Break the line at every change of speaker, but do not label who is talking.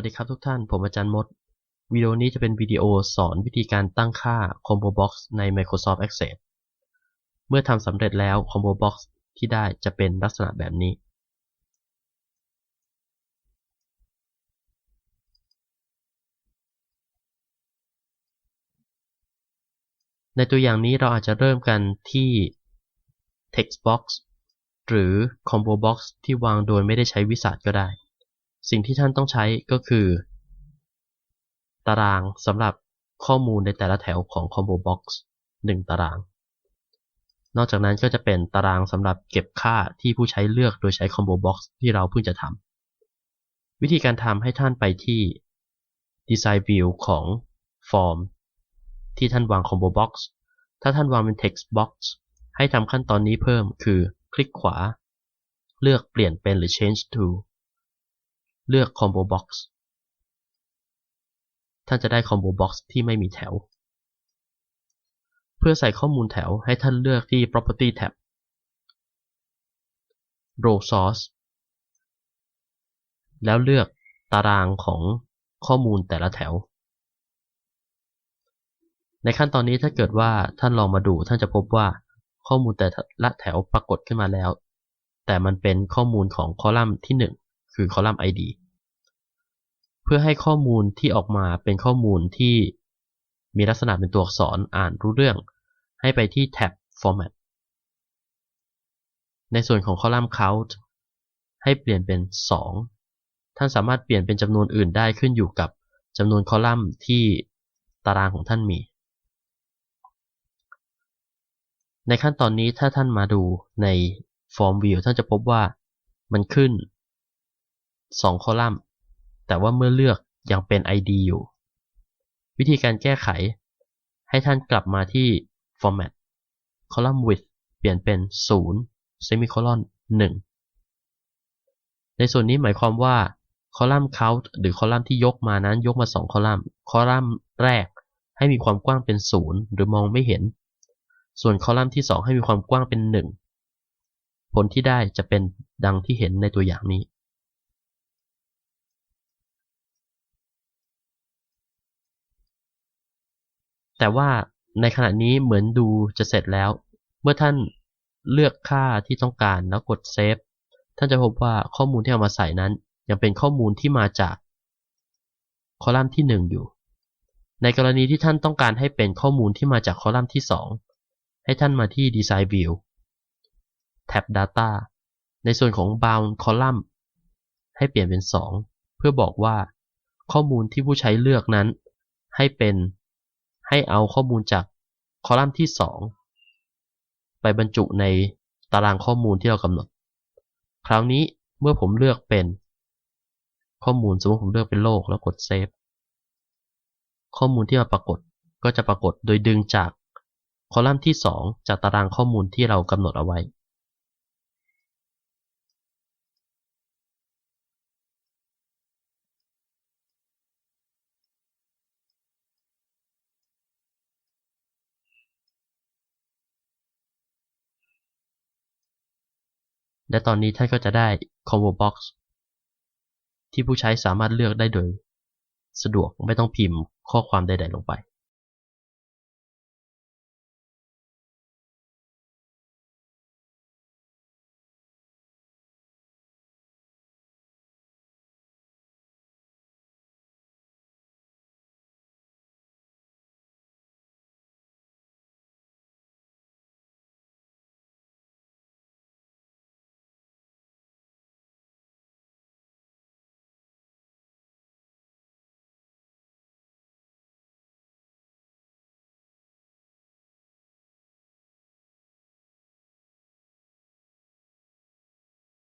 วัสดีครับทุกท่าน ผมอาจารย์มด วิดีโอนี้จะเป็นวิดีโอสอนวิธีการตั้งค่า Combo Box ใน Microsoft Access เมื่อทำสำเร็จแล้ว Combo Box ที่ได้จะเป็นลักษณะแบบนี้ ในตัวอย่างนี้เราอาจจะเริ่มกันที่ Text Box หรือ Combo Box ที่วางโดยไม่ได้ใช้วิสาก็ได้ สิ่งที่ท่านต้องใช้ก็คือ ตารางสำหรับข้อมูลในแต่ละแถวของ Combo Box 1 ตาราง นอกจากนั้นก็จะเป็นตารางสำหรับเก็บค่าที่ผู้ใช้เลือกโดยใช้ Combo Box ที่เราเพิ่งจะทำ วิธีการทำให้ท่านไปที่ Design View ของ Form ที่ท่านวาง Combo Box ถ้าท่านวางเป็น Text Box ให้ทำขั้นตอนนี้เพิ่มคือคลิกขวา เลือกเปลี่ยนเป็นหรือ change to เลือก combo box ท่านจะได้ combo box ที่ไม่มีแถว เพื่อใส่ข้อมูลแถวให้ท่านเลือกที่ property tab row source แล้วเลือกตารางของข้อมูลแต่ละแถว ในขั้นตอนนี้ถ้าเกิดว่าท่านลองมาดูท่านจะพบว่าข้อมูลแต่ละแถวปรากฏขึ้นมาแล้ว แต่มันเป็นข้อมูลของคอลัมน์ที่ 1 คือคอลัมน์ ID เพื่อให้ข้อมูลที่ออกมาเป็นข้อมูลที่มีลักษณะเป็นตัวอักษรอ่านรู้เรื่อง ให้ไปที่แท็บ Format ในส่วนของคอลัมน์ Count ให้เปลี่ยนเป็น 2 ท่านสามารถเปลี่ยนเป็นจำนวนอื่นได้ขึ้นอยู่กับจำนวนคอลัมน์ที่ตารางของท่านมี ในขั้นตอนนี้ถ้าท่านมาดูใน Form View ท่านจะพบว่ามันขึ้น 2 คอลัมน์ แต่ว่าเมื่อเลือกยังเป็น ID อยู่ วิธีการแก้ไข ให้ท่านกลับมาที่ Format Column Width เปลี่ยนเป็น 0 Semicolon 1 ในส่วนนี้หมายความว่าคอลัมน์ count หรือคอลัมน์ที่ยกมานั้นยกมา 2 คอลัมน์ คอลัมน์แรกให้มีความกว้างเป็น 0 หรือมองไม่เห็น ส่วนคอลัมน์ที่ 2 ให้มีความกว้างเป็น 1 ผลที่ได้จะเป็นดังที่เห็นในตัวอย่างนี้ แต่ว่าในขณะนี้เหมือนดูจะเสร็จแล้ว เมื่อท่านเลือกค่าที่ต้องการแล้วกดเซฟ ท่านจะพบว่าข้อมูลที่เอามาใส่นั้น ยังเป็นข้อมูลที่มาจากคอลัมน์ที่ 1 อยู่ ในกรณีที่ท่านต้องการให้เป็นข้อมูลที่มาจากคอลัมน์ที่ 2 ให้ท่านมาที่ Design View แท็บ Data ในส่วนของ Bound Column ให้เปลี่ยนเป็น 2 เพื่อบอกว่าข้อมูลที่ผู้ใช้เลือกนั้น ให้เป็น ให้เอาข้อมูลจากคอลัมน์ที่ 2 ไปบรรจุในตารางข้อมูลที่เรากำหนด คราวนี้เมื่อผมเลือกเป็น ข้อมูลสมมติผมเลือกเป็นโลกแล้วกดเซฟข้อมูลที่มาปรากฏก็จะปรากฏโดยดึงจากคอลัมน์ที่ 2 จากตารางข้อมูลที่เรากำหนดเอาไว้ และตอนนี้ท่านก็จะได้ Combo Box ที่ผู้ใช้สามารถเลือกได้โดย สะดวกไม่ต้องพิมพ์ข้อความใดๆลงไป